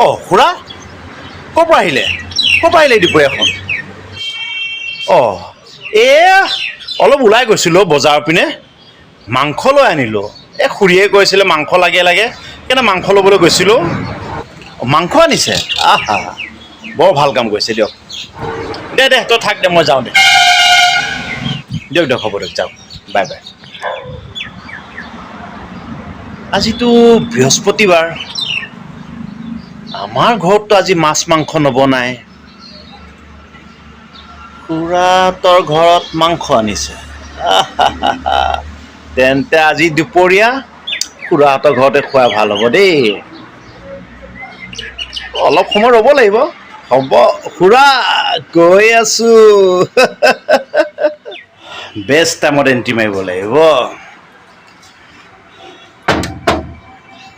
অঁ, খুৰা? ক'ৰ পৰা আহিলে? ক'ৰ পৰা আহিলে দুপৰীয়াখন অঁ এই অলপ ওলাই গৈছিলোঁ বজাৰৰ পিনে। মাংস লৈ আনিলোঁ। এই খুৰীয়ে কৈছিলে মাংস লাগে লাগে। সেইকাৰণে মাংস ল'বলৈ গৈছিলোঁ। মাংস আনিছে? আহা, বৰ ভালো কাম কৰিছে দিয়ক। দে দে, তই থাক দে, মই যাওঁ দে। দিয়ক দিয়ক, হ'ব দিয়ক যাওক বাই বাই। আজিতো বৃহস্পতিবাৰ। আমাৰ ঘৰততো আজি মাছ মাংস নবনাই খুৰাহঁতৰ ঘৰত মাংস আনিছে। তেন্তে আজি দুপৰীয়া খুৰাহঁতৰ ঘৰতে খোৱা ভালো হ'ব দেই। অলপ সময় ৰ'ব লাগিব। হ'ব, খুৰা, গৈ আছো। বেষ্ট টাইমত এণ্ট্ৰি মাৰিব লাগিব।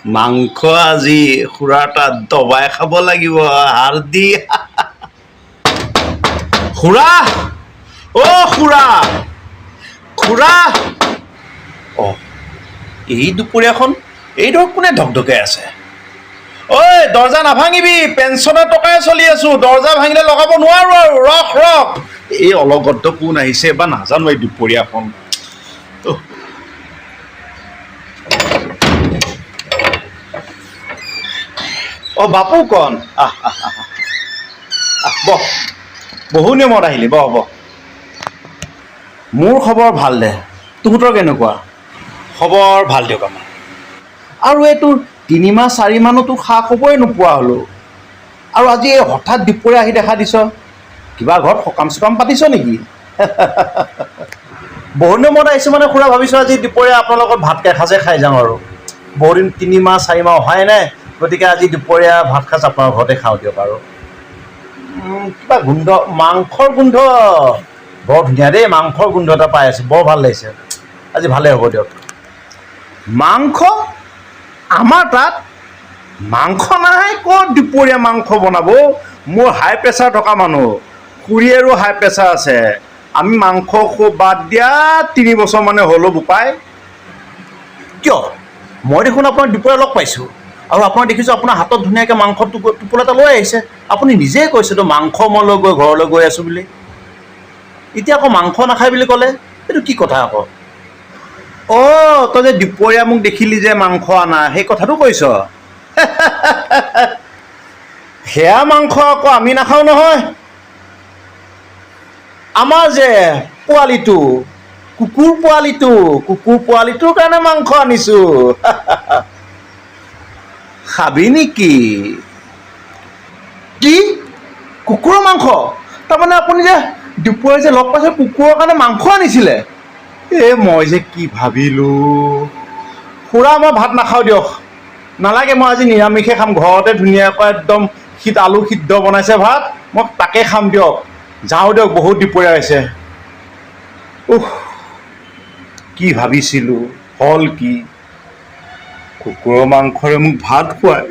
মাংস আজি তাত দবাই খাব লাগিব হাৰ্দি খুৰা! অ' খুৰা! খুৰা! অ' এই দুপৰীয়াখন, এই ধৰক কোনে ধকধকাই আছে? ঐ, দৰ্জা নাভাঙিবি, পেঞ্চনৰ টকাই চলি আছো, দৰ্জা ভাঙিলে লগাব নোৱাৰো আৰু, ৰখ ৰখ। এই অলগদ্ধ কোন আহিছে বা নাজানো এই দুপৰীয়াখন। অ বাপু কণ আহ বহ। বহু নিয়মত আহিলি বহ বহ। মোৰ খবৰ ভালো দে। তহঁতৰ কেনেকুৱা? খবৰ ভালো দিয়ক আমাৰ। আৰু এইটো তিনিমাহ চাৰিমাহতো খা খবৰে নোপোৱা হ'লো। আৰু আজি এই হঠাৎ দুপৰীয়া আহি দেখা দিছ। কিবা ঘৰত সকাম চকাম পাতিছ নেকি? বহুত দিনৰ মূৰত আহিছোঁ মানে খুৰা ভাবিছোঁ আজি দুপৰীয়া আপোনাৰ লগত ভাত এসাঁজে খাই যাওঁ আৰু। বহুদিন তিনিমাহ চাৰিমাহ অহাই নাই। গতিকে আজি দুপৰীয়া ভাত সাঁজ আপোনাৰ ঘৰতে খাওঁ দিয়ক আৰু। কিবা গোন্ধ, মাংসৰ গোন্ধ। বৰ ধুনীয়া দেই, মাংসৰ গোন্ধ এটা পাই আছোঁ, বৰ ভালো লাগিছে। আজি ভালেই হ'ব দিয়ক। মাংস, আমাৰ তাত মাংস নাই, ক'ত দুপৰীয়া মাংস বনাব? মোৰ হাই প্ৰেছাৰ থকা মানুহ খুৰীয়েৰো হাই প্ৰেছাৰ আছে। আমি মাংস খুব বাদ দিয়া, তিনি বছৰ মানে হ'লো বোপাই। কিয়? মই দেখোন আপোনাৰ দুপৰীয়া লগ পাইছোঁ। আৰু আপোনাৰ দেখিছোঁ আপোনাৰ হাতত ধুনীয়াকৈ মাংস টোপ- টোপোলা এটা লৈ আহিছে। আপুনি নিজেই কৈছেতো মাংস মই লৈ গৈ ঘৰলৈ গৈ আছোঁ বুলি। এতিয়া আকৌ মাংস নাখায় বুলি ক'লে, এইটো কি কথা আকৌ? অঁ, তই যে দুপৰীয়া মোক দেখিলি যে মাংস অনা সেই কথাটো কৈছ। সেয়া মাংস আকৌ আমি নাখাওঁ নহয়। আমাৰ যে পোৱালিটো, কুকুৰ পোৱালিটো, কুকুৰ পোৱালিটোৰ কাৰণে মাংস আনিছোঁ। খাবি নেকি কি? কুকুৰৰ মাংস? তাৰমানে আপুনি যে দুপৰীয়া যে লগ পাইছে, কুকুৰৰ কাৰণে মাংস আনিছিলে। এ, মই যে কি ভাবিলোঁ। খুৰা, মই ভাত নাখাওঁ দিয়ক। নালাগে, মই আজি নিৰামিষে খাম। ঘৰতে ধুনীয়াকৈ একদম সিদ্ধ আলু সিদ্ধ বনাইছে ভাত। মই তাকে খাম দিয়ক। যাওঁ দিয়ক, বহুত দুপৰীয়া হৈছে। উহ কি ভাবিছিলোঁ? হ'ল কি? কুকুৰৰ মাংসৰে মোক ভাত খুৱায়।